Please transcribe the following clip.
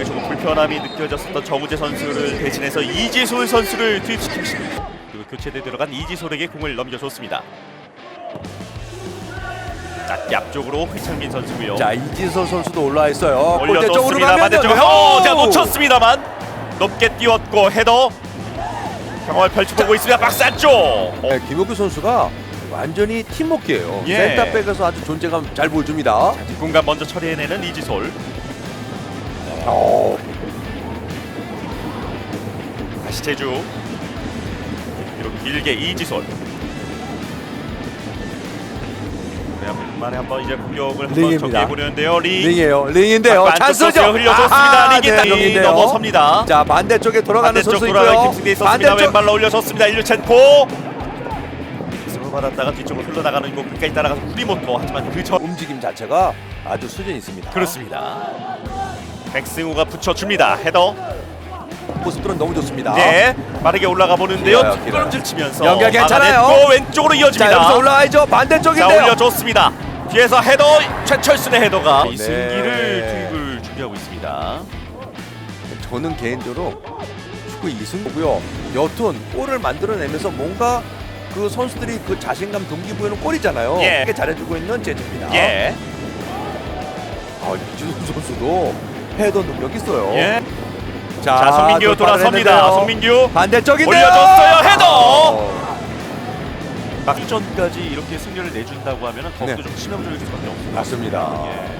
쪽에 조금 불편함이 느껴졌었던 정우재 선수를 대신해서 이지솔 선수를 투입시킵니다. 그리고 교체돼 들어간 이지솔에게 공을 넘겨줬습니다. 짧게 앞쪽으로 회창민 선수고요. 자 이진서 선수도 올라와 있어요. 골대 쪽으로 올려줬습니다. 가면 반대쪽 어, 자 놓쳤습니다만 높게 띄웠고 헤더 경험을 펼쳐보고 있습니다. 박스 안쪽. 어, 네, 김혁규 선수가 완전히 팀워크예요. 예. 센터백에서 아주 존재감 잘 보여줍니다. 뒷공간 먼저 처리해내는 이지솔. 어, 다시 제주. 뒤로 길게 이지솔. 오랜만에 한번 이제 공격을 한번 보려는데요. 링. 링이에요. 링인데요. 안쪽 찬스죠. 흘려줬습니다. 링이 네, 땅이 링인데요. 넘어섭니다. 자 반대쪽에 돌아가는 반대쪽 돌아가. 김승대 있었습니다. 반대쪽 왼발로 올려줬습니다. 일류첸코. 스로 받았다가 뒤쪽으로 흘러나가는 공 끝까지 따라가서 후리모토 하지만 그전 움직임 자체가 아주 수준 있습니다. 그렇습니다. 백승우가 붙여줍니다. 헤더. 모습들은 너무 좋습니다. 예, 빠르게 올라가 보는데요. 길어요, 길어요. 뒷걸음질 치면서 연결 괜찮아요. 막아냈고 왼쪽으로 자 이어집니다. 여기서 올라가야죠. 자 반대쪽인데요. 올려줬습니다. 뒤에서 헤더 최철순의 헤더가 네. 이승기를 투입을 준비하고 있습니다. 저는 개인적으로 축구 이승고고요. 여튼 골을 만들어내면서 뭔가 그 선수들이 그 자신감 동기부여는 골이잖아요. 예. 잘해주고 있는 제주입니다. 예, 아, 이준호 선수도 헤더 능력 있어요. 예. 자, 자 송민규 돌파를 돌아섭니다. 했는데요. 송민규 반대쪽인데요. 올려줬어요. 헤더. 어. 막전까지 이렇게 승리를 내준다고 하면 더욱더 네. 좀 치명적일 수밖에 없습니다. 맞습니다. 예.